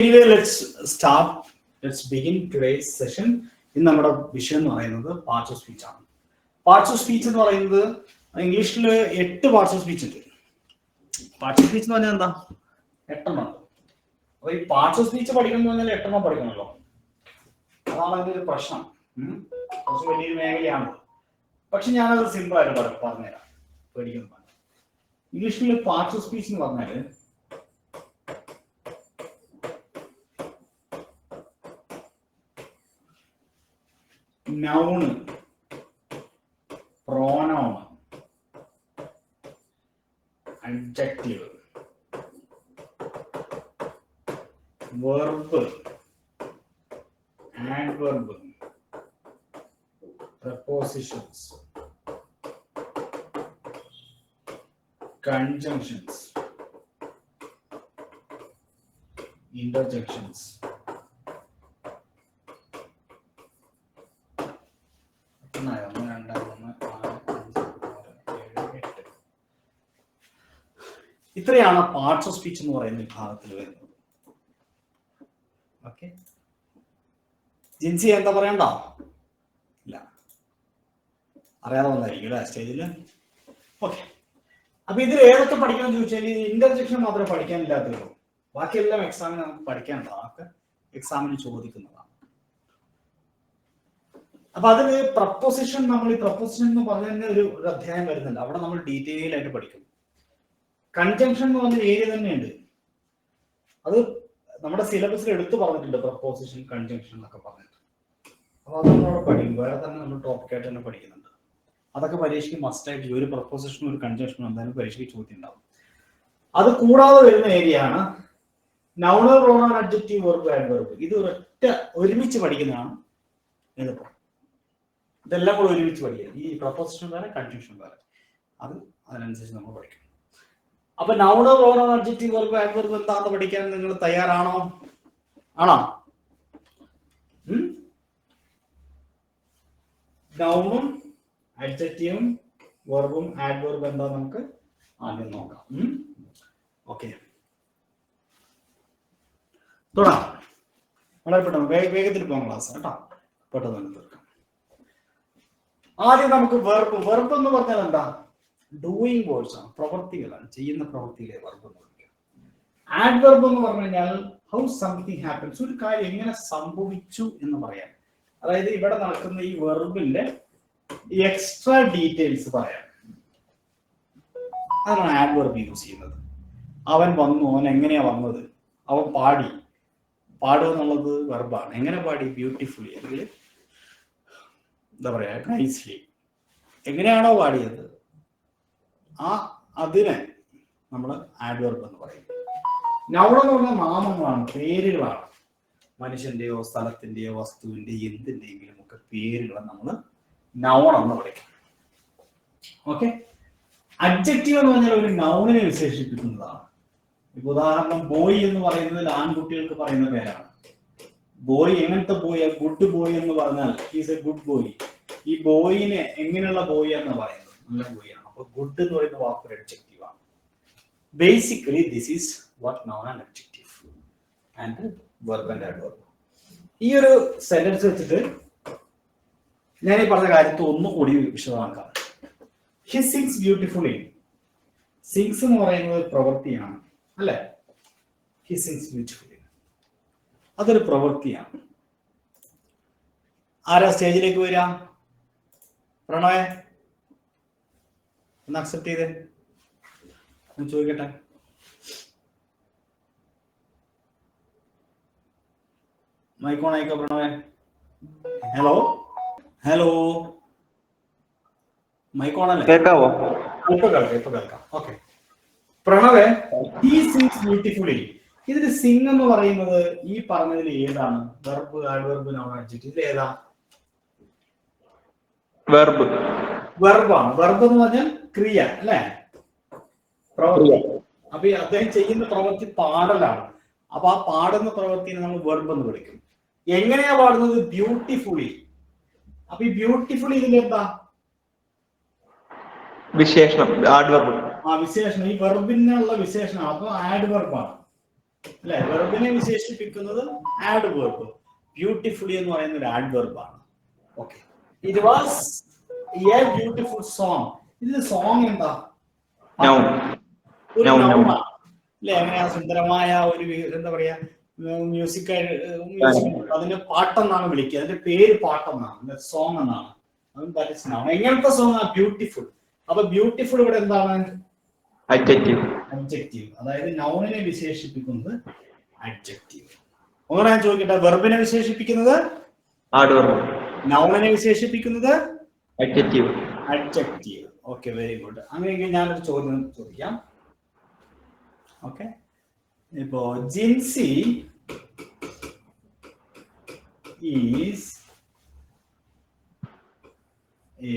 Anyway, let's start let's begin today session ഇന്ന് നമ്മുടെ വിഷയം എന്ന് പറയുന്നത് പാർട്സ് ഓഫ് സ്പീച്ച് ആണ്. പാർട്സ് ഓഫ് സ്പീച്ച് എന്ന് പറയുന്നത് ഇംഗ്ലീഷിൽ എട്ട് പാർട്സ് ഓഫ് സ്പീച്ച് ഉണ്ട്. പാർട്സ് ഓഫ് സ്പീച്ച് എന്ന് പറഞ്ഞാൽ എന്താ? എട്ടെണ്ണം. അപ്പൊ ഈ പാർട്സ് ഓഫ് സ്പീച്ച് പഠിക്കണം എന്ന് പറഞ്ഞാൽ എട്ടെണ്ണം പഠിക്കണമല്ലോ. അതാണ് അതിന്റെ ഒരു പ്രശ്നം. കുറച്ച് വലിയൊരു മേഖലയാണ്. പക്ഷെ ഞാനത് സിമ്പിൾ ആയിട്ട് പറ- പറഞ്ഞുതരാം. പേടിക്കുന്നു ഇംഗ്ലീഷിൽ പാർട്സ് ഓഫ് സ്പീച്ച് എന്ന് പറഞ്ഞാൽ noun pronoun adjective verb adverb prepositions conjunctions interjections ഒന്നായി ഒന്ന് രണ്ട് മൂന്ന് നാല് അഞ്ച് ആറ് ഏഴ് എട്ട് ഇത്രയാണ് പാർട്സ് ഓഫ് സ്പീച്ച് എന്ന് പറയുന്ന വിഭാഗത്തിൽ വരുന്നത്. ഓക്കെ ജിൻസി എന്താ പറയണ്ട? ഇല്ല. അറിയാതെ വന്നായിരിക്കും സ്റ്റേജിൽ ഓക്കെ അപ്പൊ ഇതിൽ ഏതൊക്കെ പഠിക്കണം എന്ന് ചോദിച്ചാൽ ഇന്റർജെക്ഷൻ മാത്രമേ പഠിക്കാനില്ലാത്തുള്ളൂ ബാക്കിയെല്ലാം എക്സാമിന് നമുക്ക് പഠിക്കാനുണ്ട്. അതൊക്കെ എക്സാമിന് ചോദിക്കുന്നതാണ്. അപ്പൊ അതിന് പ്രപ്പോസിഷൻ നമ്മൾ ഈ പ്രപ്പോസിഷൻ എന്ന് പറഞ്ഞ ഒരു അധ്യായം വരുന്നുണ്ട്. അവിടെ നമ്മൾ ഡീറ്റെയിൽ ആയിട്ട് പഠിക്കും. കൺജങ്ഷൻ എന്ന് പറഞ്ഞ ഏരിയ തന്നെയുണ്ട്. അത് നമ്മുടെ സിലബസിൽ എടുത്തു പറഞ്ഞിട്ടുണ്ട് പ്രപ്പോസിഷൻ കൺജങ്ഷൻ എന്നൊക്കെ പറഞ്ഞിട്ട്. അപ്പൊ അത് നമ്മളവിടെ പഠിക്കും. വേറെ തന്നെ നമ്മൾ ടോപ്പിക് ആയിട്ട് തന്നെ പഠിക്കുന്നുണ്ട്. അതൊക്കെ പരീക്ഷയ്ക്ക് മസ്റ്റ് ആയിട്ട് ഒരു പ്രപ്പോസിഷനും ഒരു കൺജങ്ഷനും എന്തായാലും പരീക്ഷയ്ക്ക് ചോദ്യം ഉണ്ടാവും. അത് കൂടാതെ വരുന്ന ഏരിയ ആണ് നൗണർ പ്രോണർ അഡ്ജക്റ്റീവ് വെർബ് ഇത് ഒറ്റ ഒരുമിച്ച് പഠിക്കുന്നതാണ് എളുപ്പം ഇതെല്ലാം കൂടെ ഒരുമിച്ച് പഠിക്കുക. ഈ പ്രപ്പോസിഷൻ വേറെ കൺഫ്യൂഷൻ വേറെ. അത് അതിനനുസരിച്ച് നമ്മൾ പഠിക്കും അപ്പൊ നൗണ് റോണോ അഡ്ജക്റ്റീവ് വെർബ് ആഡ്വർബ് എന്താണെന്ന് പഠിക്കാൻ നിങ്ങൾ തയ്യാറാണോ? ആണോ? നൗണും അഡ്ജക്റ്റീവും വെർബും ആഡ്വർബ് എന്താ നമുക്ക് ആദ്യം നോക്കാം. ഓക്കെ. തുടങ്ങാം. വളരെ പെട്ടെന്ന്. വേഗത്തിൽ പോകാം ക്ലാസ്. കേട്ടോ. പെട്ടെന്ന് തന്നെ തീർക്കാം. ആദ്യം നമുക്ക് വെർബ് വെർബ് എന്ന് പറഞ്ഞാൽ എന്താ? ഡൂയിങ് വേർഡ്സ് ആണ് പ്രവൃത്തികളാണ് ചെയ്യുന്ന പ്രവൃത്തിയിലെ വർബ് എന്ന് പറയുക ആഡ്വർബ് എന്ന് പറഞ്ഞു കഴിഞ്ഞാൽ ഹൗ സംതിങ് ഹാപ്പൻസ് ഒരു കാര്യം എങ്ങനെ സംഭവിച്ചു എന്ന് പറയാം. അതായത് ഇവിടെ നടക്കുന്ന ഈ വെർബിന്റെ എക്സ്ട്രാ ഡീറ്റെയിൽസ് പറയാം. അതാണ് ആഡ്വർബ് യൂസ് ചെയ്യുന്നത്. അവൻ വന്നു അവൻ എങ്ങനെയാ വന്നത്? അവൻ പാടി. പാടുക എന്നുള്ളത് വെർബാണ് എങ്ങനെ പാടി? ബ്യൂട്ടിഫുള്ളി അല്ലെങ്കിൽ എന്താ പറയാ നൈസ്ലി എങ്ങനെയാണോ പാടിയത്? ആ അതിനെ നമ്മൾ ആഡ്വർബ് എന്ന് പറയും. നൗൺ എന്ന് പറഞ്ഞാൽ നാമങ്ങളാണ് പേരുകളാണ്. മനുഷ്യന്റെയോ സ്ഥലത്തിന്റെയോ വസ്തുവിന്റെയോ എന്തിന്റെയെങ്കിലും ഒക്കെ പേരുകളെ നമ്മൾ നൗൺ എന്ന് പറയും ഓക്കെ അബ്ജക്റ്റീവ് എന്ന് പറഞ്ഞാൽ ഒരു നൗണിനെ വിശേഷിപ്പിക്കുന്നതാണ്. ഇപ്പൊ ഉദാഹരണം ബോയ് എന്ന് പറയുന്നത് ആൺകുട്ടികൾക്ക് പറയുന്ന പേരാണ്. ബോയ് എങ്ങനത്തെ ബോയ് ഗുഡ് ബോയ് എന്ന് പറഞ്ഞാൽ ഈസ് എ ഗുഡ് ബോയ് ഈ ബോയിനെ എങ്ങനെയുള്ള ബോയ് എന്ന് പറയുന്നത്? നല്ല ബോയ് ഗുഡ് എന്ന് പറയുന്ന വാക്ക് ഒരു അഡ്ജക്റ്റീവ് ആണ്. Basically this is what noun and adjective and verb and adverb verb ഈ ഒരു സെന്റൻസ് വെച്ചിട്ട് ഞാൻ ഈ പറഞ്ഞ കാര്യത്തെ ഒന്നുകൂടി വിശദമാക്കാം ഹി സിങ്സ് ബ്യൂട്ടിഫുള്ളി സിങ്സ് എന്ന് പറയുന്നത് പ്രവൃത്തിയാണ് അല്ലെ? ഹി സിങ്സ് ബ്യൂട്ടിഫുള്ളി അതൊരു പ്രവൃത്തിയാണ്. ആരാ സ്റ്റേജിലേക്ക് വരിക? പ്രണോയെ? ഒന്ന് അക്സെപ്റ്റ് ചെയ്തേ. ഒന്ന് ചോദിക്കട്ടെ. മൈക്കോൺ ആയിക്കോ പ്രണവേ? ഹലോ ഹലോ മൈക്കോൺ അല്ലേ? കേൾക്കാവോ ഇപ്പൊ കേൾക്കാം ഇപ്പൊ കേൾക്കാം. ഓക്കെ പ്രണവേ സിങ്സ് ബ്യൂട്ടിഫുള്ളി ഇതിൽ സിംഗ് എന്ന് പറയുന്നത് ഈ പറഞ്ഞതിൽ ഏതാണ്? വെർബ് ആഡ്വെർബ് നോൺ അഡ്ജക്റ്റീവ് ഇതിൽ ഏതാ? വെർബ് വെർബാണ് വെർബ് എന്ന് പറഞ്ഞാൽ ക്രിയ അല്ലെ? പ്രവൃത്തി അപ്പൊ അദ്ദേഹം ചെയ്യുന്ന പ്രവൃത്തി പാടലാണ്. അപ്പൊ ആ പാടുന്ന പ്രവൃത്തിനെ നമ്മൾ വെർബ് എന്ന് വിളിക്കും. എങ്ങനെയാ പാടുന്നത്? ബ്യൂട്ടിഫുള്ളി അപ്പൊ ഈ ബ്യൂട്ടിഫുള്ളി ഇതിൽ എന്താ? വിശേഷണം ആഡ്വർബ് ആ വിശേഷണം. ഈ വെർബിനുള്ള വിശേഷണം. അപ്പൊ ആഡ് വെർബാണ് അല്ലെ? വെർബിനെ വിശേഷിപ്പിക്കുന്നത് ആഡ് വെർബ് ബ്യൂട്ടിഫുള്ളി എന്ന് പറയുന്ന ഒരു ആഡ് വെർബാണ് okay it was a beautiful song ഇതിൽ സോങ് എന്താ. ഒരു. അല്ലെ? അങ്ങനെ സുന്ദരമായ ഒരു എന്താ പറയാ മ്യൂസിക് അതിന്റെ പാട്ടെന്നാണ് വിളിക്കുക. അതിന്റെ പേര് പാട്ടെന്നാണ്. സോങ് എന്നാണ്. എങ്ങനത്തെ സോങ് ആ? ബ്യൂട്ടിഫുൾ അപ്പൊ ബ്യൂട്ടിഫുൾ ഇവിടെ എന്താണ്? അഡ്ജക്റ്റീവ് അഡ്ജക്റ്റീവ് അതായത് നൗണിനെ വിശേഷിപ്പിക്കുന്നത് അഡ്ജക്റ്റീവ് ഒന്നുകൂടെ ഞാൻ ചോദിക്കട്ടെ വെർബിനെ വിശേഷിപ്പിക്കുന്നത്? നൗണിനെ വിശേഷിപ്പിക്കുന്നത്? Adjective adjective okay very good അങ്ങനെയെങ്കിൽ ഞാനൊരു ചോദ്യം ചോദിക്കാം. ഓക്കെ ഇപ്പോ Jincy is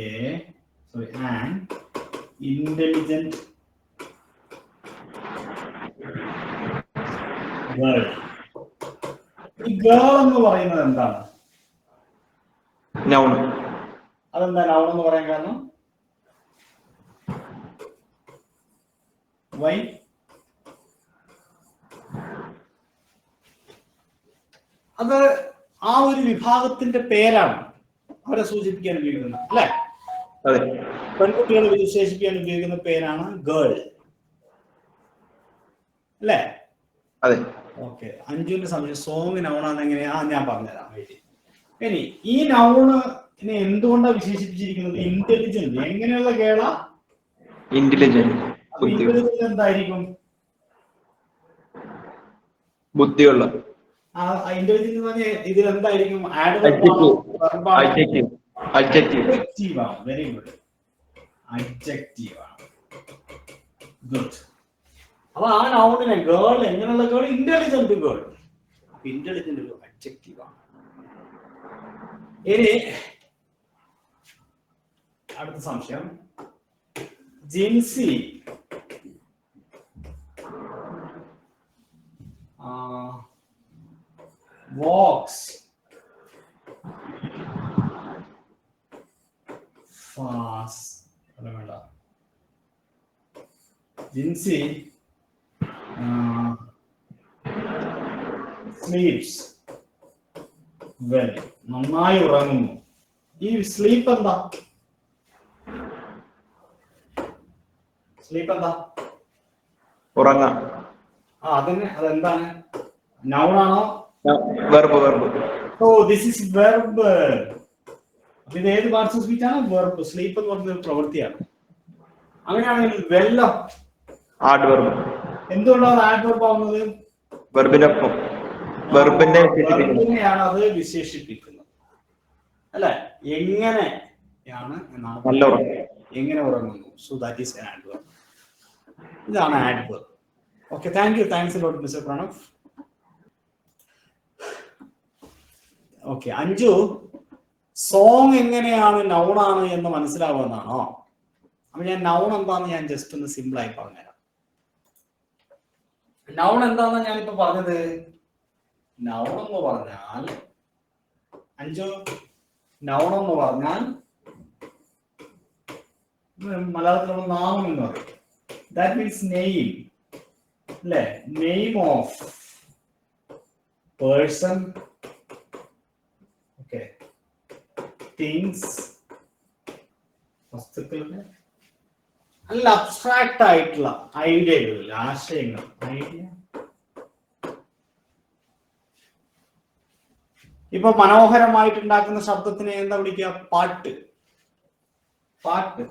a sorry an intelligent girl ഈ ഗേൾ എന്ന് പറയുന്നത് എന്താണ്? നൗൺ അതെന്താ നൗൺ എന്ന് പറയാൻ കാരണം? വൈ? അത് ആ ഒരു വിഭാഗത്തിന്റെ പേരാണ് അവരെ സൂചിപ്പിക്കാൻ ഉപയോഗിക്കുന്നത് അല്ലെ? അതെ. പെൺകുട്ടികളെ വിശേഷിപ്പിക്കാൻ ഉപയോഗിക്കുന്ന പേരാണ് ഗേൾ. അല്ലേ? അതെ. ഓക്കെ. അഞ്ചുവിന്റെ സംശയം സോങ് നൗണാന്ന് എങ്ങനെയാ? ഞാൻ പറഞ്ഞുതരാം. ഇനി ഈ നൗണ് എന്തുകൊണ്ടാണ് വിശേഷിപ്പിച്ചിരിക്കുന്നത്? ഇന്റലിജന്റ് എങ്ങനെയുള്ള കേള ഇന്റലിജന്റ് എന്തായിരിക്കും? ബുദ്ധിയുള്ള. ഇതിൽ എന്തായിരിക്കും? വെരി ഗുഡ് അഡ്ജക്റ്റീവ് ആണ്. ഗുഡ് അപ്പൊ ആ നൗണിനെ ഗേൾ എങ്ങനെയുള്ള ഗേൾ ഇന്റലിജന്റ് ഗേൾ അപ്പൊ ഇന്റലിജന്റ് ഒരു അഡ്ജക്റ്റീവ് ആണ്. ഇനി അടുത്ത സംശയം. Jincy walks fast. അല്ല വേണ്ട. ജിൻസി. സ്ലീപ്സ് വെൽ നന്നായി ഉറങ്ങുന്നു. ഈ സ്ലീപ്പ് എന്താ? സ്ലീപ്പ് എന്താ? ഉറങ്ങാം. ആ അതന്നെ അതെന്താണ്? നൗണാണോ verb verb oh this is verb അപ്പൊ ഇത് ഏത് പാർട്സ് ഓഫ് സ്പീച്ച് ആണ് വെർബ് സ്ലീപ്പ് എന്ന് പറഞ്ഞ പ്രവൃത്തിയാണ്. അങ്ങനെയാണെങ്കിൽ വെള്ളം. ഹാർഡ് വെർബ് എന്തുകൊണ്ടാണ് ആഡ് വെർബ് ആവുന്നത് വെർബിനൊപ്പം വെർബിനെ വിശേഷിപ്പിക്കുന്നു വെർബിനെയാണ് അത് വിശേഷിപ്പിക്കുന്നത്. അല്ലെ? എങ്ങനെയാണ് എന്നാണ് എങ്ങനെ ഉറങ്ങുന്നു? So that is adverb ഇതാണ് adverb okay thank you thanks lot mister Pranav okay Anju song എങ്ങനെയാണ് നൗണാണ് എന്ന് മനസ്സിലാവുന്നതാണോ? അപ്പൊ ഞാൻ നൗൺ എന്താന്ന് ഞാൻ ജസ്റ്റ് ഒന്ന് സിമ്പിൾ ആയി പറഞ്ഞുതരാം. നൗൺ എന്താന്ന് ഞാനിപ്പോ പറഞ്ഞത്? നൗൺ എന്ന് പറഞ്ഞാൽ അഞ്ചു നൗൺ എന്ന് പറഞ്ഞാൽ മലയാളത്തിൽ മലയാളത്തിലുള്ള നാമം എന്ന് പറയും. ദാറ്റ് മീൻസ് നെയിം അല്ലെ name of person okay things വസ്തുക്കളുടെ? നല്ല അബ്സ്ട്രാക്ട് ആയിട്ടുള്ള ഐഡിയകളിൽ ആശയങ്ങൾ. ഐഡിയ ഇപ്പൊ മനോഹരമായിട്ടുണ്ടാക്കുന്ന ശബ്ദത്തിനെ എന്താ വിളിക്കുക? പാട്ട്. പാട്ട്.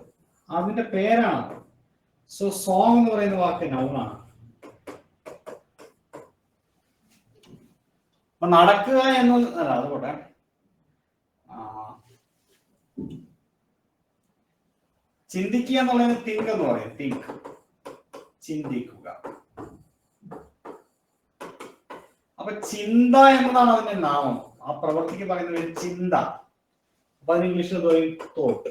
അതിന്റെ പേരാണ്. സോ സോങ് എന്ന് പറയുന്ന വാക്ക് നൗണാണ് അപ്പൊ നടക്കുക എന്ന് അല്ല അത് പോട്ടെ. ചിന്തിക്കുക എന്നുള്ളത് തിങ്ക് എന്ന് പറയും. തിങ്ക് ചിന്തിക്കുക. അപ്പൊ ചിന്ത എന്നതാണ് അതിന്റെ നാമം. ആ പ്രവൃത്തിക്ക് പറയുന്ന പേര് ചിന്ത. അപ്പൊ അതിന് ഇംഗ്ലീഷിൽ പറയും? തോട്ട്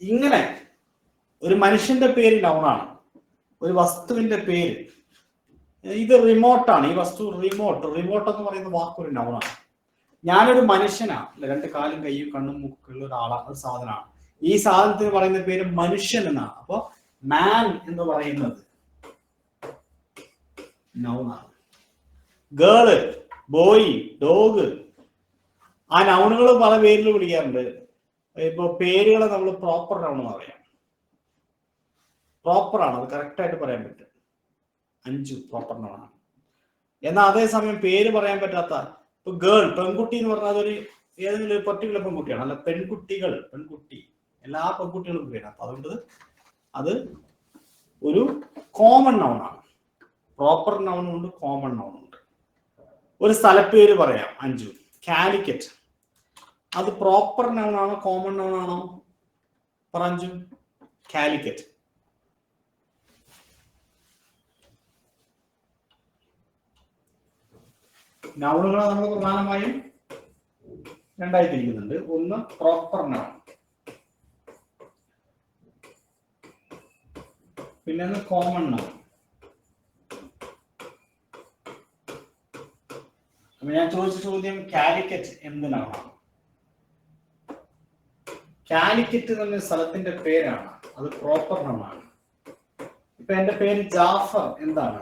ഇങ്ങനെ ഒരു മനുഷ്യന്റെ പേര് നൗണാണ് ഒരു വസ്തുവിന്റെ പേര് ഇത് റിമോട്ടാണ് ഈ വസ്തു റിമോട്ട് റിമോട്ട് എന്ന് പറയുന്ന വാക്കൊരു നൗണാണ് ഞാനൊരു മനുഷ്യനാണ് രണ്ട് കാലും കൈയും കണ്ണും മുക്കുള്ള ഒരാളാണ് ഒരു സാധനമാണ്. ഈ സാധനത്തിന് പറയുന്ന പേര് മനുഷ്യൻ എന്നാണ്. അപ്പൊ മാൻ എന്ന് പറയുന്നത് നൗണാണ് ഗേൾ ബോയ് ഡോഗ് ആ നൗണുകൾ പല പേരിൽ വിളിക്കാറുണ്ട്. ഇപ്പൊ പേരുകളെ നമ്മൾ പ്രോപ്പർ നൗൺ എന്ന് പറയാം. പ്രോപ്പറാണ് അത് കറക്റ്റ് ആയിട്ട് പറയാൻ പറ്റും. അഞ്ചു പ്രോപ്പർ നൗണാണ് എന്നാൽ അതേസമയം പേര് പറയാൻ പറ്റാത്ത ഇപ്പൊ ഗേൾ പെൺകുട്ടി എന്ന് പറഞ്ഞാൽ അതൊരു ഏതെങ്കിലും ഒരു പർട്ടിക്കുലർ പെൺകുട്ടിയാണ്. അല്ല പെൺകുട്ടികൾ പെൺകുട്ടി. എല്ലാ പെൺകുട്ടികളും പേരാണ് അപ്പൊ അതുകൊണ്ട് അത് ഒരു കോമൺ നൗണാണ് പ്രോപ്പർ നൗണും ഉണ്ട് കോമൺ നൗണും ഉണ്ട്. ഒരു സ്ഥലപ്പേര് പറയാം അഞ്ചു. കാലിക്കറ്റ് അത് പ്രോപ്പർ നൗണാണോ കോമൺ നൗണാണോ ആണോ? പറ അഞ്ചു. കാലിക്കറ്റ് നൗണുകളെ നമ്മൾ പ്രധാനമായും രണ്ടായി തിരിക്കുന്നുണ്ട് ഒന്ന് പ്രോപ്പർ നൗൺ പിന്നെ ഒന്ന് കോമൺ നൗൺ അപ്പൊ ഞാൻ ചോദിച്ച ചോദ്യം കാലിക്കറ്റ് എന്ത് നൗണാണ് കാലിക്കറ്റ് എന്ന സ്ഥലത്തിന്റെ പേരാണ്. അത് പ്രോപ്പർ നൗണാണ് ഇപ്പൊ എന്റെ പേര് ജാഫർ എന്താണ്?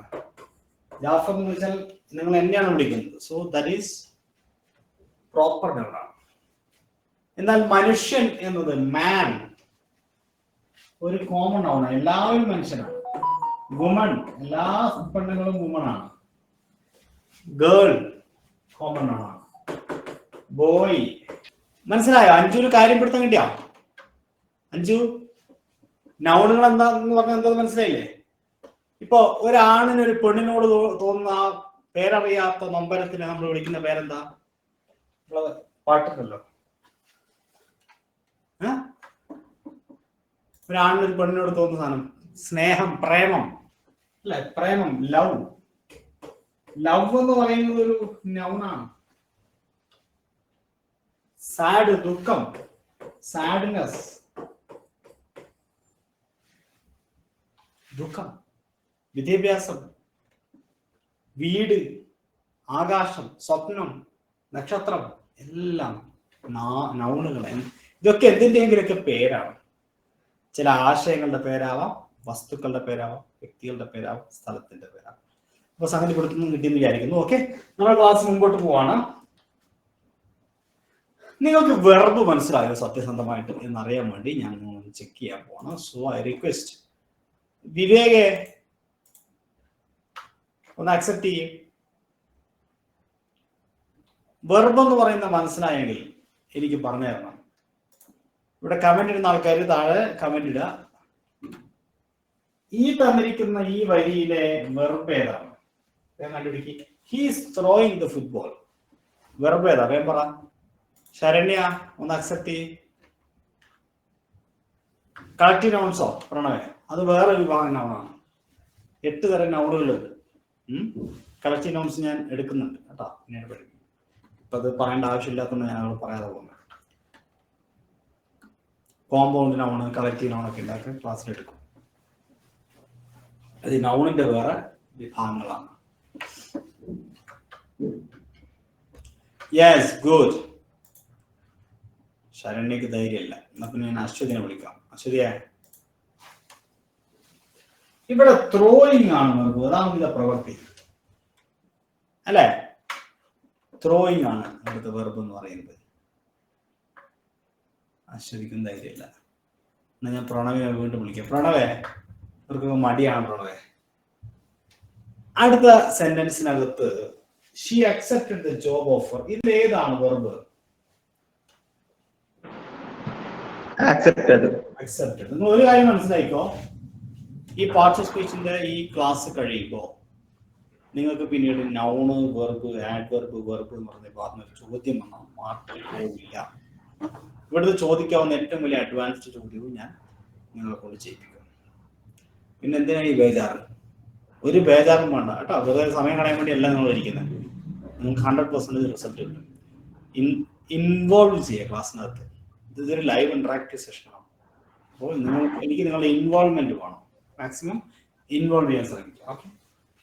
ജാഫർ എന്ന് വെച്ചാൽ നിങ്ങൾ എന്നെയാണ് വിളിക്കുന്നത്. സോ ദറ്റ് ഈസ് പ്രോപ്പർ നൗണാണ് എന്നാൽ മനുഷ്യൻ എന്നത് മാൻ ഒരു കോമൺ ആണ്. എല്ലാവരും മനുഷ്യനാണ്. വുമൺ എല്ലാ പെണ്ണുങ്ങളും വുമൺ ആണ്. ഗേൾ കോമൺ ആണ്. ബോയ് മനസ്സിലായോ? അഞ്ചു ഒരു കാര്യം പിടുത്തം കിട്ടിയോ? അഞ്ചു? നൗണുകൾ എന്താന്ന് പറഞ്ഞാൽ എന്താ മനസ്സിലായില്ലേ? ഇപ്പൊ ഒരാണിന് ഒരു പെണ്ണിനോട് തോന്നുന്ന പേരറിയാത്ത നൊമ്പരത്തിന് നമ്മൾ വിളിക്കുന്ന പേരെന്താ? നമ്മൾ പാട്ടുണ്ടല്ലോ ഏ? ഒരാണിന് ഒരു പെണ്ണിനോട് തോന്നുന്ന സാധനം. സ്നേഹം പ്രേമം. അല്ലെ പ്രേമം ലവ്. ലവ് എന്ന് പറയുന്നത് ഒരു നൗണാണ് സാഡ് ദുഃഖം. സാഡ്നെസ് ദുഃഖം. വിദ്യാഭ്യാസം. വീട് ആകാശം സ്വപ്നം നക്ഷത്രം എല്ലാം നാ- നൗണുകളെ ഇതൊക്കെ എന്തിന്റെയെങ്കിലൊക്കെ പേരാണ്. ചില ആശയങ്ങളുടെ പേരാവാം വസ്തുക്കളുടെ പേരാവാം വ്യക്തികളുടെ പേരാവാം സ്ഥലത്തിന്റെ പേരാവാം. അപ്പൊ സംഗതി കൊടുത്തു കിട്ടിയെന്ന് വിചാരിക്കുന്നു. ഓക്കെ? നമ്മുടെ ക്ലാസ് മുമ്പോട്ട് പോവാണ്. നിങ്ങൾക്ക് വെർബ് മനസ്സിലായോ സത്യസന്ധമായിട്ട്? എന്നറിയാൻ വേണ്ടി ഞാൻ ചെക്ക് ചെയ്യാൻ പോവാണ്. സോ ഐ റിക്വസ്റ്റ് വിവേകെ ഒന്ന് അക്സെപ്റ്റ് ചെയ്യും. വെർബ് പറയുന്ന മനസ്സിലായെങ്കിൽ എനിക്ക് പറഞ്ഞു തരണം. ഇവിടെ കമന്റ് ഇടുന്ന ആൾക്കാർ താഴെ കമന്റ് ഇടുക. ഈ തന്നിരിക്കുന്ന ഈ വരിയിലെ വെർബ് ഏതാണ്? വേഗം കണ്ടുപിടിക്ക്. He's throwing the football verb ഏതാ? വേം പറ. ശരണ്യ ഒന്ന് അക്സെപ്റ്റ് ചെയ്യ്. കളക്റ്റീവ് നൗൺസോ പ്രണവേ അത് വേറെ വിഭാഗം നൗണാണ് എട്ട് തരം നൗണുകളുണ്ട് കളക്റ്റീവ് നോംസ് ഞാൻ എടുക്കുന്നുണ്ട് കേട്ടോ. പിന്നീട് പഠിക്കും ഇപ്പൊ അത് പറയേണ്ട ആവശ്യമില്ലാത്തതുകൊണ്ട് ഞാൻ അത് പറയാതെ പോകുന്നത് കോമ്പൗണ്ട് നൗണ് കളക്റ്റീവ് നൗണൊക്കെ ഉണ്ടാക്കി ക്ലാസ്സിൽ എടുക്കും. അത് നൗണിന്റെ വേറെ വിഭാഗങ്ങളാണ്. യെസ് ഗുഡ് ശരണ്യക്ക് ധൈര്യമില്ല. എന്നാ പിന്നെ ഞാൻ അശ്വതിനെ വിളിക്കാം. അശ്വതിയെ ഇവിടെ ത്രോയിങ് ആണ് വെറുതെ അതാണ് ഇതിന്റെ പ്രവൃത്തി. അല്ലെ? ത്രോയിങ് ആണ് ഇവിടുത്തെ വെറുപ്പ് എന്ന് പറയുന്നത്. ആശ്വദിക്കുന്ന ധൈര്യമില്ല. എന്നാ ഞാൻ പ്രണവിനെ വീണ്ടും വിളിക്കാം. പ്രണവേ ഇവർക്ക് മടിയാണ് പ്രണവേ അടുത്ത സെന്റൻസിനകത്ത് she accepted the job offer ഇത് ഏതാണ് വെർബ് അക്സെപ്റ്റഡ് അക്സെപ്റ്റഡ് നിങ്ങൾ ഒരു കാര്യം മനസ്സിലായിക്കോ? ഈ പാർട്ട് സ്പീച്ചിന്റെ ഈ ക്ലാസ് കഴിയുമ്പോൾ നിങ്ങൾക്ക് പിന്നീട് നൗണ് വെർബ് ആഡ്വെർബ് വെർബ് എന്ന് പറഞ്ഞ പറഞ്ഞ ഒരു ചോദ്യം വന്നാൽ മാർക്ക് പോവില്ല ചോദിക്കാവുന്ന ഏറ്റവും വലിയ അഡ്വാൻസ്ഡ് ചോദ്യവും ഞാൻ നിങ്ങളെ കൊണ്ട് ചെയ്യിപ്പിക്കും. പിന്നെ എന്തിനാണ് ഈ ബേജാറ്? ഒരു ബേജാറും വേണ്ട കേട്ടോ. വെറുതെ സമയം കളയാൻ വേണ്ടി എല്ലാം നിങ്ങൾ ഇരിക്കുന്നത് നിങ്ങൾക്ക് ഹൺഡ്രഡ് പെർസെന്റേജ് റിസൾട്ട് കിട്ടും. ഇൻ ഇൻവോൾവ് ചെയ്യുക ക്ലാസ്സിനകത്ത് ഇതൊരു ലൈവ് ഇന്ററാക്റ്റീവ് സെഷനാണ് അപ്പോൾ നിങ്ങൾ എനിക്ക് നിങ്ങളുടെ ഇൻവോൾവ്മെന്റ് വേണം. മാക്സിമം ഇൻവോൾവ് ചെയ്യാൻ ശ്രമിക്കുക okay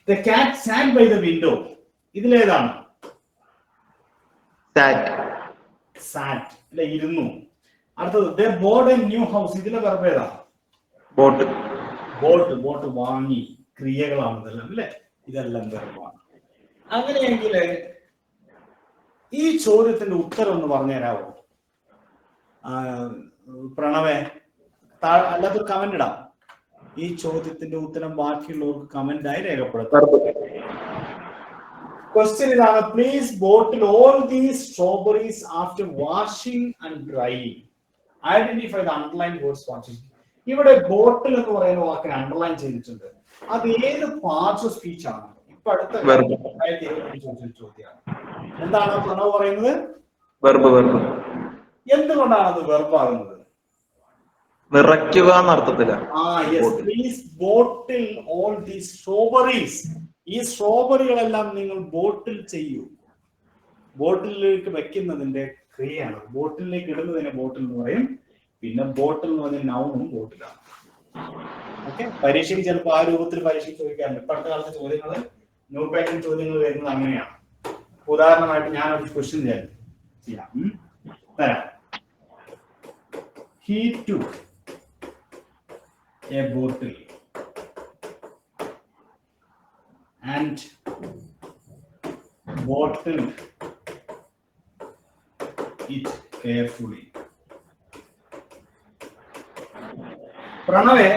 the cat sat by the window ഇതിലേതാണ്? Sat. സാറ്റ് അല്ലെ ഇരുന്നു. അടുത്തത് they bought a new house ഇതിലെ വെറുപ്പ് ഏതാ? ബോട്ട് ബോട്ട് ബോട്ട് വാങ്ങി. ക്രിയകളാണ് ഇതെല്ലാം അല്ലെ? ഇതെല്ലാം വെറുപ്പാണ് അങ്ങനെയെങ്കിൽ ഈ ചോദ്യത്തിന്റെ ഉത്തരം ഒന്ന് പറഞ്ഞു തരാമോ പ്രണവേ താ- അല്ലാത്തൊരു കമന്റ് ഇടാം. ഈ ചോദ്യത്തിന്റെ ഉത്തരം ബാക്കിയുള്ളവർക്ക് കമന്റ് ആയി രേഖപ്പെടുത്താം. ക്വസ്റ്റ്യൻ ഇതാണ്. Please bottle all these strawberries after washing and drying identify the underline words watching ഇവിടെ ബോട്ടിൽ എന്ന് പറയുന്ന വാക്കിന് അണ്ടർലൈൻ ചെയ്തിട്ടുണ്ട്. അത് ഏത് പാർട്സ് ഓഫ് സ്പീച്ച് ആണ്? ഇപ്പൊ അടുത്ത ചോദ്യമാണ്. എന്താണ് പ്രണവ് പറയുന്നത്? എന്തുകൊണ്ടാണ് അത് വെറുപ്പാകുന്നത് എന്ന ബോട്ടിൽ ഓൾ ദി സ്ട്രോബെറീസ് ഈ സ്ട്രോബെറികളെല്ലാം നിങ്ങൾ ബോട്ടിൽ ചെയ്യൂ. ബോട്ടിലേക്ക് വെക്കുന്നതിന്റെ ക്രിയയാണ്. ബോട്ടിലേക്ക് ഇടുന്നതിനെ ബോട്ടിൽ എന്ന് പറയും. പിന്നെ ബോട്ടിൽ എന്ന് പറഞ്ഞ നൗണും ബോട്ടിലാണ് ഓക്കെ പരീക്ഷയ്ക്ക് ചിലപ്പോൾ ആ രൂപത്തിൽ പരീക്ഷയ്ക്ക് ചോദിക്കാറുണ്ട്. ഇപ്പോഴത്തെ കാലത്ത് ചോദ്യങ്ങൾ ന്യൂ പാറ്റേൺ ചോദ്യങ്ങൾ വരുന്നത് അങ്ങനെയാണ്. ഉദാഹരണമായിട്ട് ഞാൻ ഒരു ക്വസ്റ്റ്യൻ ചെയ്യാം. തരാം. He took a bottle and bottled it carefully. പ്രണവേ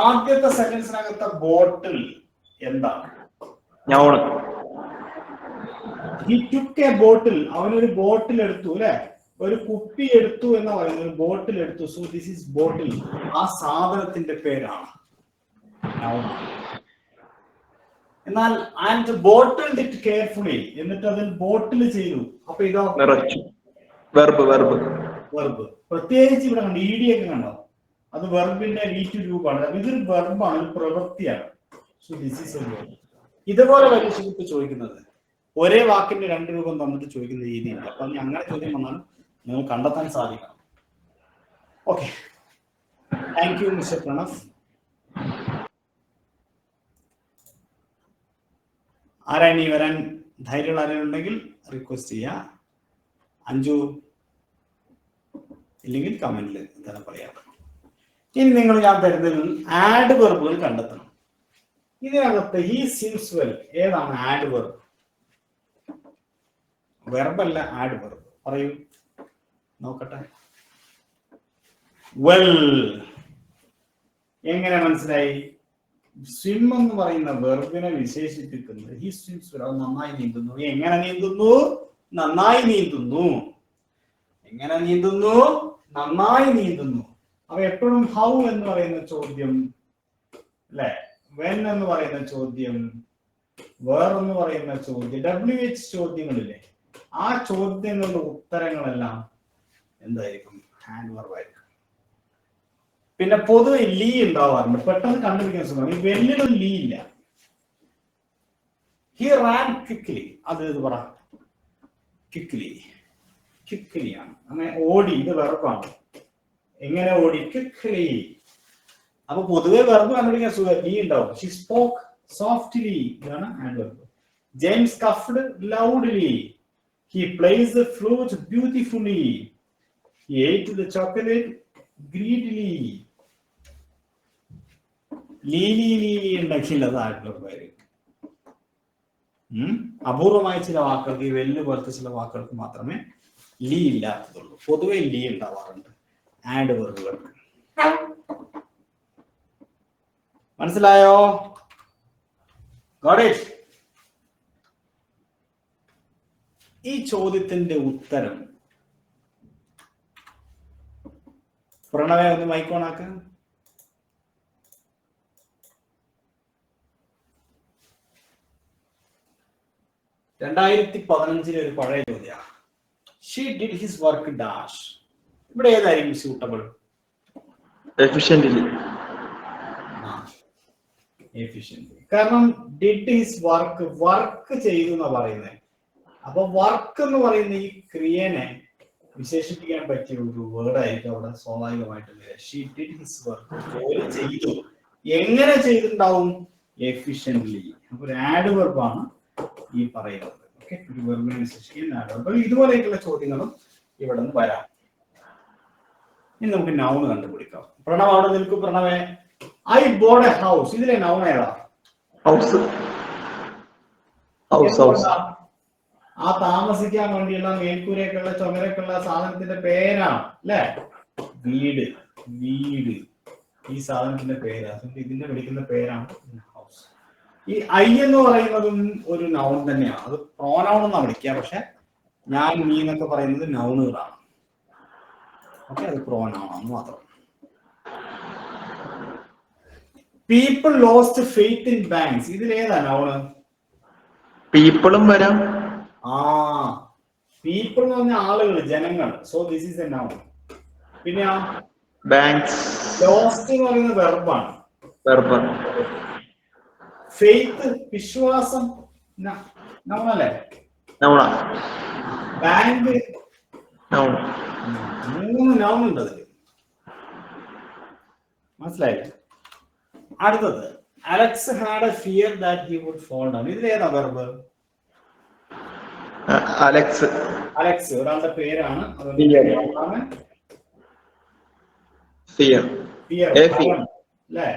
ആദ്യത്തെ സെന്റൻസിനകത്തെ ബോട്ടിൽ എന്താണ്? Noun he took a bottle അവനൊരു ബോട്ടിൽ എടുത്തു അല്ലെ? ഒരു കുപ്പി എടുത്തു എന്ന് പറയുന്നത് ഒരു ബോട്ടിൽ എടുത്തു. സോ ദിസ് ഈസ് ബോട്ടിൽ ആ സാധനത്തിന്റെ പേരാണ്. എന്നാൽ ആൻഡ് ബോട്ടിൽ ഇറ്റ് കെയർഫുള്ളി എന്നിട്ട് അതിൽ ബോട്ടിൽ ചെയ്തു. അപ്പൊ ഇതോ വെർബ് വെർബ് വെർബ് പ്രത്യേകിച്ച് ഇവിടെ കണ്ടു ഇ ഡി ഒക്കെ കണ്ടോ? അത് വെർബിന്റെ ഈറ്റു രൂപമാണ്. ഇതൊരു വെർബാണ് ഒരു പ്രവൃത്തിയാണ്. So this is a. ഇതുപോലെ പരീക്ഷയ്ക്ക് ചോദിക്കുന്നത്. ഒരേ വാക്കിന്റെ രണ്ട് രൂപം തന്നിട്ട് ചോദിക്കുന്ന രീതിയില്ല. അപ്പൊ അങ്ങനെ ചോദ്യം വന്നാൽ നിങ്ങൾ കണ്ടെത്താൻ സാധിക്കണം. Okay thank you mister Pranav ആരാ ഇനി വരാൻ ധൈര്യമുള്ള ആരെങ്കിലും റിക്വസ്റ്റ് ചെയ്യ. അഞ്ചു ഇല്ലെങ്കിൽ കമന്റിൽ തന്നെ പറയാം. ഇനി നിങ്ങൾ ഞാൻ തരുന്നതിൽ ആഡ് വെർബുകൾ കണ്ടെത്തണം. ഇതിനകത്ത് ഈ സിംസ് വെൽ ഏതാണ് ആഡ് വെർബ് വെർബല്ല ആഡ് വെർബ് പറയൂ. നോക്കട്ടെ. വെൽ എങ്ങനെ മനസ്സിലായി? സ്വിം എന്ന് പറയുന്ന വെർബിനെ വിശേഷിപ്പിക്കുന്നത് ഹി സ്വിംസ് വെൽ നന്നായി നീന്തുന്നു. എങ്ങനെ നീന്തുന്നു? നന്നായി നീന്തുന്നു. എങ്ങനെ നീന്തുന്നു? നന്നായി നീന്തുന്നു. അപ്പൊ എപ്പോഴും ഹൗ എന്ന് പറയുന്ന ചോദ്യം അല്ലെ? വെൻ എന്ന് പറയുന്ന ചോദ്യം വേർ എന്ന് പറയുന്ന ചോദ്യം ഡബ്ല്യു എച്ച് ചോദ്യങ്ങളില്ലേ? ആ ചോദ്യങ്ങളുടെ ഉത്തരങ്ങളെല്ലാം എന്തായിരിക്കും? ഹാൻഡ് വർബായിരിക്കും പിന്നെ പൊതുവെ ലീ ഉണ്ടാവാറുണ്ട്. പെട്ടെന്ന് കണ്ടുപിടിക്കാൻ ശ്രമിക്കും ഈ വെല്ലിലും ലീ ഇല്ല. ഹി റാൻ ക്വിക്ലി അത് ഇത് പറ. ക്വിക്ലി ക്വിക്ലിയാണ് അങ്ങനെ ഓടി. ഇത് വെറുപ്പാണ് എങ്ങനെ ഓടി? ക്വിക്ലി അപ്പൊ പൊതുവെ വെറുപ്പ് കണ്ടുപിടിക്കാൻ സുഖം ലീ ഉണ്ടാവും. ഷി സ്പോക്ക് സോഫ്റ്റ്ലി ഇതാണ് adverb James coughed loudly he plays the flute beautifully he ate the chocolate greedily ലീലി. ലീലി ഉണ്ടെങ്കിൽ അത് പേര്. അപൂർവമായ ചില വാക്കുകൾക്ക് ഈ വെല്ല് പോലത്തെ ചില വാക്കുകൾക്ക് മാത്രമേ ലീ ഇല്ലാത്തതുള്ളൂ. പൊതുവെ ലീ ഉണ്ടാവാറുണ്ട്. ആഡ് വെർബുകൾക്ക് മനസ്സിലായോ? Got ഈ ചോദ്യത്തിന്റെ ഉത്തരം പ്രണവെ ഒന്ന് മൈക്കോണാക്ക രണ്ടായിരത്തി പതിനഞ്ചിലെ ഒരു പഴയ ചോദ്യമാണ് she did his work dash ഇവിടെ ഏതായിരിക്കും സ്യൂട്ടബിൾ എഫിഷ്യന്റ്ലി കാരണം ഡിഡ് ഹിസ് വർക്ക് വർക്ക് ചെയ്തു എന്നാ പറയുന്നത് അപ്പൊ വർക്ക് എന്ന് പറയുന്ന ഈ ക്രിയനെ വിശേഷിപ്പിക്കാൻ പറ്റിയ ഒരു വേർഡ് ആയിരിക്കും അവിടെ സ്വാഭാവികമായിട്ട് ഷീ ഡിഡ് ഹിസ് വർക്ക് ജോലി ചെയ്തു. എങ്ങനെ ചെയ്തിട്ടുണ്ടാവും? എഫിഷ്യന്റ്ലി അപ്പൊ ഒരു ആഡ് വെർബാണ് ഈ പറയുന്നത്. ഓക്കെ ഒരു വെർബിനെ വിശേഷിക്കുന്ന ആഡ് വെർബ് ഇതുപോലെയൊക്കെയുള്ള ചോദ്യങ്ങളും ഇവിടെ നിന്ന് വരാം. ഇനി നമുക്ക് നൗണ് കണ്ടുപിടിക്കാം. പ്രണവാണ് അവിടെ നിൽക്കും പ്രണവേ. ഐ ബോർഡ് എ ഹൗസ് ഇതിലെ നൗൺ ഏതാ? House house house? ആ താമസിക്കാൻ വേണ്ടിയുള്ള മേൽക്കൂരയൊക്കെയുള്ള ചുമരൊക്കെയുള്ള സാധനത്തിന്റെ പേരാണ് അല്ലെ? വീട് വീട്. ഈ സാധനത്തിന്റെ പേരാണ് ഇതിന്റെ ഇതിനെ വിളിക്കുന്ന പേരാണ് ഹൗസ് ഈ ഐ എന്ന് പറയുന്നതും ഒരു നൗൺ തന്നെയാണ്. അത് പ്രോനൗൺ എന്നാണ് വിളിക്കുക പക്ഷെ ഞാൻ നീ എന്നൊക്കെ പറയുന്നത് നൗണുകളാണ് ഓക്കെ അത് ആണ് മാത്രം. People lost faith in banks ഇതിലേതാ noun പീപ്പിളും വരാം. ആ പീപ്പിൾ എന്ന് പറഞ്ഞ ആളുകൾ ജനങ്ങൾ so this is a noun പിന്നെ ബാങ്ക്സ് ലോസ്റ്റ് എന്ന് പറയുന്നത് വെർബാണ് വെർബ് ഫെയ്ത്ത് വിശ്വാസം നമ്മളല്ലേ നൗണ ബാങ്ക് നൗൺ മൂന്ന് നൗൺ ഉണ്ട് അതിൽ മനസ്സിലായില്ലേ അടുത്തത്. Alex had a fear that he would fall down ഇതിലേതാ verb Alex Alex ഒരാളുടെ പേരാണ്. അല്ലേ?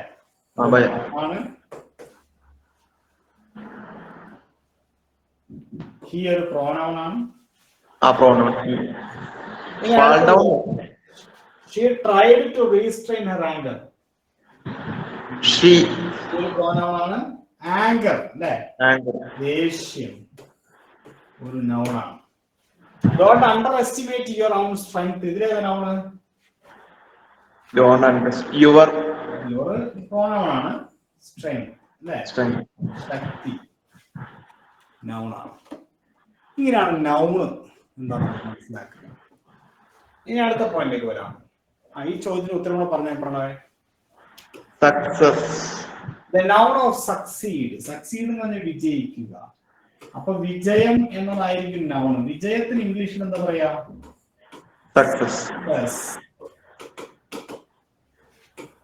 ആ ഭയം ആണ്. ആ pronoun fall down she tried to restrain her anger she pronoun ആണ്. ആങ്കർ അല്ലേ? ആങ്കർ ദേഷ്യം. ഒരു നൗണാണ് don't underestimate your own strength ഇതിലേതാ noun don't under your your ആണ് സ്ട്രെങ്ത് അല്ലേ? സ്ട്രെങ്ത് ശക്തി. നൗണാണ് ഇങ്ങനെയാണ് നൗണ് എന്താണ് മനസ്സിലാക്കുന്നത് ഇനി അടുത്ത പോയിന്റിലേക്ക് വരാം. ആ, ഈ ചോദ്യത്തിന് ഉത്തരം കൂടെ പറഞ്ഞ പ്രണവേ. Success the noun of succeed succeed എന്ന് പറഞ്ഞാൽ വിജയിക്കുക. അപ്പൊ വിജയം എന്നതായിരിക്കും നൗൺ വിജയത്തിന് ഇംഗ്ലീഷിൽ എന്താ പറയാ? സക്സസ്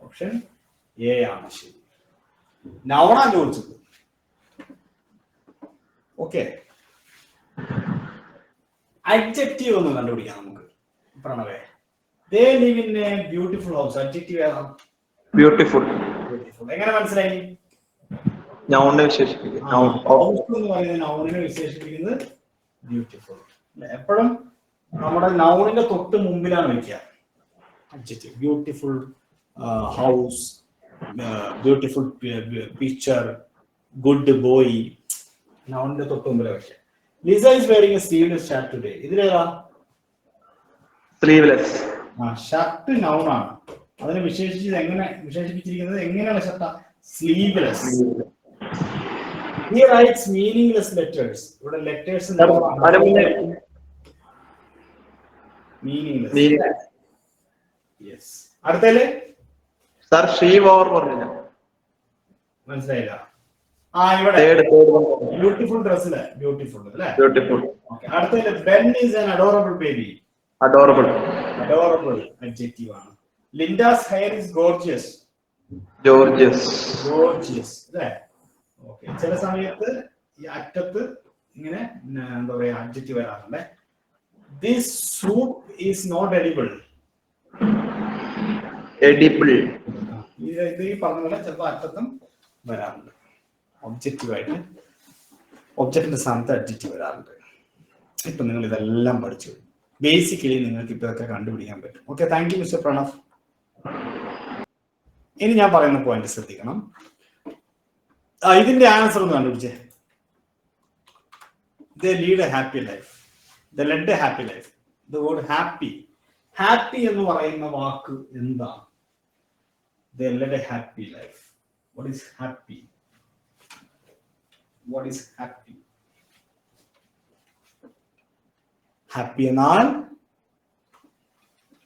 ഓപ്ഷൻ എ ആണ്. ശരി. നൗണാ ചോദിച്ചത്. ഓക്കെ അഡ്ജക്റ്റീവ് ഒന്ന് കണ്ടുപിടിക്കാം നമുക്ക് പ്രണവേ. They live in a beautiful house adjective ഏതാ? ബ്യൂട്ടിഫുൾ ബ്യൂട്ടിഫുൾ എങ്ങനെ മനസ്സിലായി? നൗണിനെ വിശേഷിപ്പിക്കും. നൗൺ നൗണിനെ വിശേഷിപ്പിക്കുന്നത് ബ്യൂട്ടിഫുൾ എപ്പോഴും നമ്മുടെ നൗണിന്റെ തൊട്ട് മുമ്പിലാണ് വെക്കുക. Beautiful house beautiful picture good boy നൗണിന്റെ തൊട്ട് മുമ്പിലാണ് വെക്കുക. Lisa is wearing a sleeveless shirt today ഇതിലേതാ sleeveless ആ ഷർട്ട് നൗണാണ് അതിനെ വിശേഷിച്ചത് എങ്ങനെ വിശേഷിപ്പിച്ചിരിക്കുന്നത്? എങ്ങനെയാണ് shirt sleeveless He writes meaningless letters ഇവിടെ ലെറ്റേഴ്സ് മീനിങ്ലെസ്. യെസ് അടുത്തല്ലേ? സർ ഷീ ഓവർ പറഞ്ഞില്ല. മനസ്സിലായില്ല. ആ ഇവിടെ. ബ്യൂട്ടിഫുൾ ഡ്രസ്സിൽ ബ്യൂട്ടിഫുൾ അല്ലേ ബ്യൂട്ടിഫുൾ അടുത്തല്ലേ? Ben is an adorable baby adorable adorable adjective ആണ്. Linda's hair is gorgeous gorgeous gorgeous അല്ലേ ഓക്കെ ചില സമയത്ത് ഈ അറ്റത്ത് ഇങ്ങനെ എന്താ പറയാ അഡ്ജക്റ്റ് വരാറുണ്ട്. This soup is not edible edible ഇത് ഈ പറഞ്ഞ പോലെ ചിലപ്പോൾ അറ്റത്തും വരാറുണ്ട്. ഒബ്ജക്റ്റീവ് ആയിട്ട്. ഒബ്ജക്റ്റിന്റെ സ്ഥാനത്ത് അഡ്ജക്റ്റീവ് വരാറുണ്ട്. ഇപ്പൊ നിങ്ങൾ ഇതെല്ലാം പഠിച്ചു. ബേസിക്കലി നിങ്ങൾക്ക് ഇപ്പൊ ഇതൊക്കെ കണ്ടുപിടിക്കാൻ പറ്റും. Okay thank you mister Pranav. ഇനി ഞാൻ പറയുന്ന പോയിന്റ് ശ്രദ്ധിക്കണം. ഇതിന്റെ ആൻസർ ഒന്ന് കണ്ടുപിടിച്ചേ. The lead a happy life the led a happy life the word happy happy എന്ന് പറയുന്ന വാക്ക് എന്താണ്? The led a happy life what is happy what is happy happy എന്നാൽ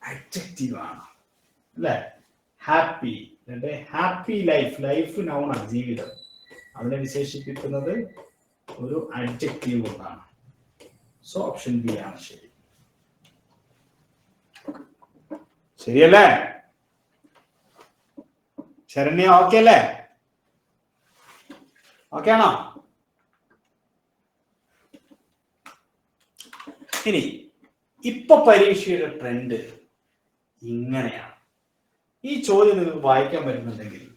അഡ്ജക്റ്റീവ് ആണ്. അല്ലേ? ഹാപ്പി ഹാപ്പി ലൈഫ് ലൈഫ് നൗണാണ് ജീവിതം. അതിനെ വിശേഷിപ്പിക്കുന്നത് ഒരു അഡ്ജക്റ്റീവ് കൊണ്ടാണ്. സോ ഓപ്ഷൻ ബി ആണ് ശരി. ശരിയല്ലേ? ശരണ്യ ഓക്കെ അല്ലേ? ഓക്കെ ആണോ? ഇനി ഇപ്പൊ പരീക്ഷയുടെ ട്രെൻഡ് ഇങ്ങനെയാണ്. ഈ ചോദ്യം നിങ്ങൾക്ക് വായിക്കാൻ പറ്റുന്നുണ്ടെങ്കിൽ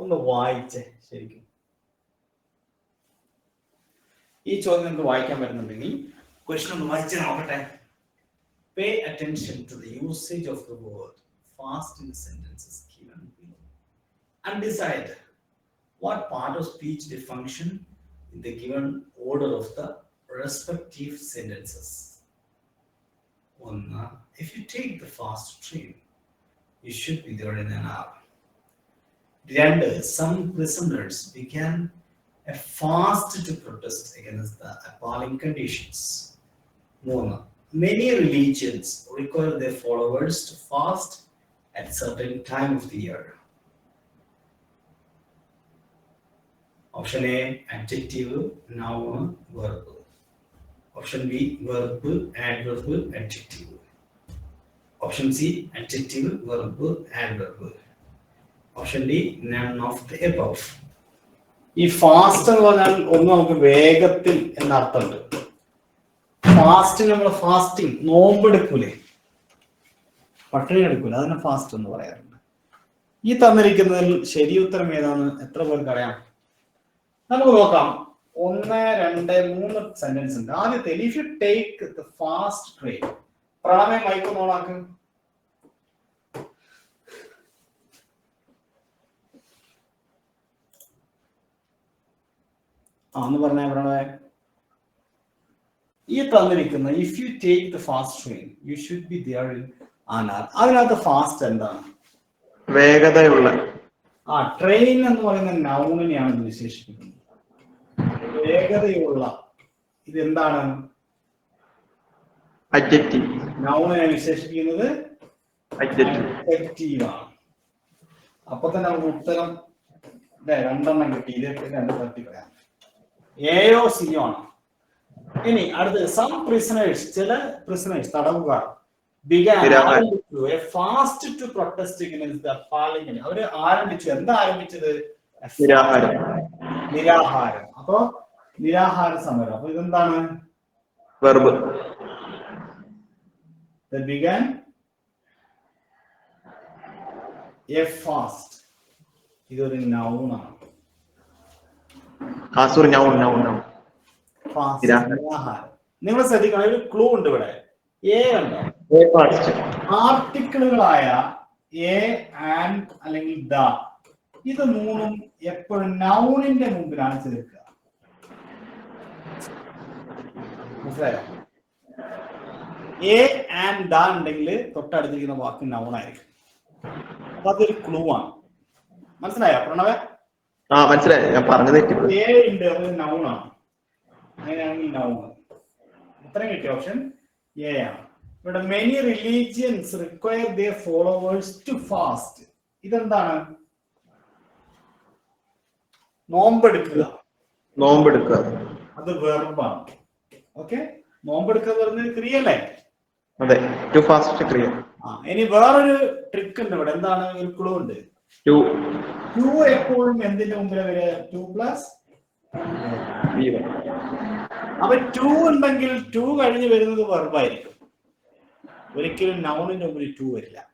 ഒന്ന് വായിച്ചേ ശരിക്കും ഈ ചോദ്യം നിങ്ങൾക്ക് വായിക്കാൻ പറ്റുന്നുണ്ടെങ്കിൽ ക്വസ്റ്റൻ ഒന്ന് വായിച്ചു നോക്കട്ടെ pay attention to the usage of the word fast in sentences given below and decide what part of speech they function in the given order of the respective sentences. One, uh, if you take the fast train, you should be there in an render some prisoners began a fast to protest against the appalling conditions. Mona, Many religions require their followers to fast at certain time of the year. Option A adjective, noun, verb. Option B verb, adverb, adjective. Option C adjective, verb, adverb. Option D none of the above. ഈ fast എന്ന് പറഞ്ഞാൽ ഒന്ന് നമുക്ക് വേഗത്തിൽ എന്ന അർത്ഥമുണ്ട്. Fast നമ്മൾ fasting നോമ്പെടുക്കൂലേ പട്ടിണി എടുക്കൂല? അതിനെ ഫാസ്റ്റ് എന്ന് പറയാറുണ്ട്. ഈ തന്നിരിക്കുന്നതിൽ ശരി ഉത്തരം ഏതാണ് എത്ര പേർക്ക് അറിയാം? നമുക്ക് നോക്കാം. ഒന്ന് രണ്ട് മൂന്ന് സെന്റൻസ് ഉണ്ട്. ആദ്യത്തെ if you take the fast train പ്രണമേ മൈക്ക് നോണാക്ക് പറഞ്ഞ പ്രണവേ ഈ തന്നിരിക്കുന്ന if you take the fast train you should be there in an hour അതിനകത്ത് ഫാസ്റ്റ് എന്താണ്? വേഗതയുള്ള. ആ ട്രെയിൻ എന്ന് പറയുന്ന നൗണിനെയാണ് ഇത് വിശേഷിപ്പിക്കുന്നത്. വേഗതയുള്ള. ഇത് എന്താണ് നൗണിനെ വിശേഷിപ്പിക്കുന്നത്. ആണ്. അപ്പൊ തന്നെ നമുക്ക് ഉത്തരം രണ്ടെണ്ണം കിട്ടി. ഇരുപത്തി രണ്ട് തരത്തിൽ പറയാം എയോ സിയോ ആണ് ഇനി അടുത്ത് സം പ്രിസണേഴ്സ് ചില പ്രിസണേഴ്സ് തടവുകാർ. ഫാസ്റ്റ് ടു പ്രൊട്ടസ്റ്റ് അവർ ആരംഭിച്ചു. എന്താ ആരംഭിച്ചത്? നിരാഹാരം. അപ്പോ നിരാഹാര സമരം. അപ്പൊ ഇതെന്താണ്? വെർബ്. ഇതൊരു നൗണാണ് ആ നൗ നൗൺ നൗൺ നിങ്ങൾ ശ്രദ്ധിക്കണം ഒരു ക്ലൂ ഉണ്ട് ഇവിടെ. എ ഉണ്ടോ ആർട്ടിക്കിളുകളായ എ ആൻഡ് അല്ലെങ്കിൽ ദ. ഇത് മൂന്നും എപ്പോഴും നൗണിന്റെ മുമ്പിലാണ് ചേർക്കുക മനസ്സിലായോ? എ ആൻഡ് ദ ഉണ്ടെങ്കിൽ തൊട്ടടുത്തിരിക്കുന്ന വാക്ക് നൗൺ ആയിരിക്കും. അപ്പൊ അതൊരു ക്ലൂ ആണ്. മനസ്സിലായോ പ്രണവേ? ആ മനസ്സിലായി. ഞാൻ പറഞ്ഞു തെറ്റി ഉണ്ട് അത് നൗണാണ് അങ്ങനെയാണെങ്കിൽ നൗൺ ഉത്തരം കിട്ടിയ ഓപ്ഷൻ എ ആണ് ഇവിടെ many religions require the followers to fast ഇതെന്താണ്? നോമ്പെടുക്കുക. നോമ്പെടുക്കുക. അത് വെർബാണ് ഓക്കെ നോമ്പെടുക്കുക എന്ന് ക്രിയ അല്ലേ? അതെ. ടു ഫാസ്റ്റ് ക്രിയ. ആ ഇനി വേറൊരു ട്രിക്ക് ഉണ്ട് ഇവിടെ. എന്താണ്? ഒരു ക്ലൂ ഉണ്ട്. ടു. ടു എപ്പോഴും എന്തിന്റെ മുമ്പിലെ വരിക? To plus? അപ്പൊ ടു ഉണ്ടെങ്കിൽ ടു കഴിഞ്ഞ് വരുന്നത് വെർബായിരിക്കും. ഒരിക്കലും നൗണിന്റെ മുമ്പിൽ ടു വരില്ല.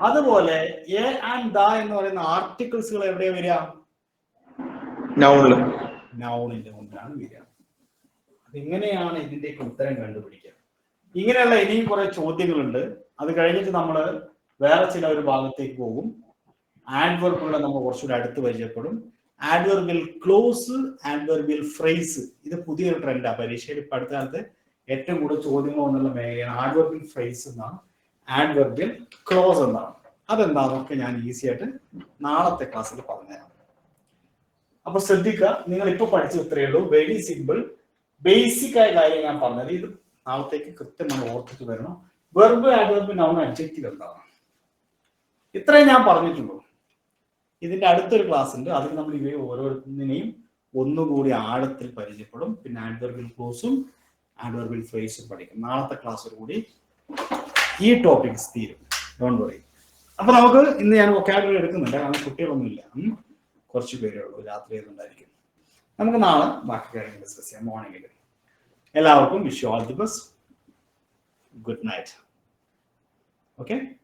അതുപോലെ എ ആൻഡ് ദ എന്ന് പറയുന്ന ആർട്ടിക്കിൾസുകൾ എവിടെയാ വരിക? നൗണിൽ നൗണിന്റെ മുമ്പിലാണ് വരിക. അതെങ്ങനെയാണ് ഇതിന്റെയൊക്കെ ഉത്തരം കണ്ടുപിടിക്കുക? ഇങ്ങനെയുള്ള ഇനിയും കുറെ ചോദ്യങ്ങളുണ്ട്. അത് കഴിഞ്ഞിട്ട് നമ്മൾ വേറെ ചില ഒരു ഭാഗത്തേക്ക് പോകും. ആഡ്വർബുകളെ നമ്മൾ കുറച്ചുകൂടി അടുത്ത് പരിചയപ്പെടും. ആഡ്വർബിൽ ക്ലോസ് ആഡ്വർബിൽ ഫ്രേസ് ഇത് പുതിയൊരു ട്രെൻഡാണ് പരീക്ഷയിൽ ഇപ്പൊ അടുത്ത കാലത്ത് ഏറ്റവും കൂടുതൽ ചോദ്യങ്ങൾ വന്നുള്ള മേഖലയാണ് ആഡ്വർബിൽ ഫ്രേസ് എന്നാണ് ആഡ്വർബിൽ ക്ലോസ് എന്നാണ്. അതെന്താണെന്നൊക്കെ ഞാൻ ഈസി ആയിട്ട് നാളത്തെ ക്ലാസ്സിൽ പറഞ്ഞുതരാം. അപ്പൊ ശ്രദ്ധിക്കുക നിങ്ങൾ ഇപ്പൊ പഠിച്ച ഇത്രയേ ഉള്ളൂ. വെരി സിമ്പിൾ ബേസിക് ആയ കാര്യം ഞാൻ പറഞ്ഞത്. ഇത് നാളത്തേക്ക് കൃത്യമായി ഓർത്തിട്ട് വരണം. വെർബ് ആഡ്വർബ് നൗൺ അഡ്ജക്റ്റീവ് എന്താണ്? ഇത്രയും ഞാൻ പറഞ്ഞിട്ടുള്ളൂ. ഇതിന്റെ അടുത്തൊരു ക്ലാസ് ഉണ്ട്. അതിൽ നമ്മൾ ഇവയെ ഓരോരുത്തിനെയും ഒന്നുകൂടി ആഴത്തിൽ പരിചയപ്പെടും. പിന്നെ ആഡ്വർബിൽ ക്ലോസും ആഡ്വർബിൽ ഫ്രേസും പഠിക്കും. നാളത്തെ ക്ലാസ്സിൽ കൂടി ഈ ടോപ്പിക്സ് തീരും. ഡോണ്ട് വറി അപ്പൊ നമുക്ക് ഇന്ന് ഞാൻ വൊക്കാബുലറി എടുക്കുന്നില്ല. കാരണം കുട്ടികളൊന്നുമില്ല. കുറച്ച് പേരേ ഉള്ളൂ. രാത്രി ഉണ്ടായിരിക്കും നമുക്ക് നാളെ ബാക്കി കാര്യങ്ങൾ ഡിസ്കസ് ചെയ്യാം. മോർണിംഗിൽ എല്ലാവർക്കും wish you all the best good night okay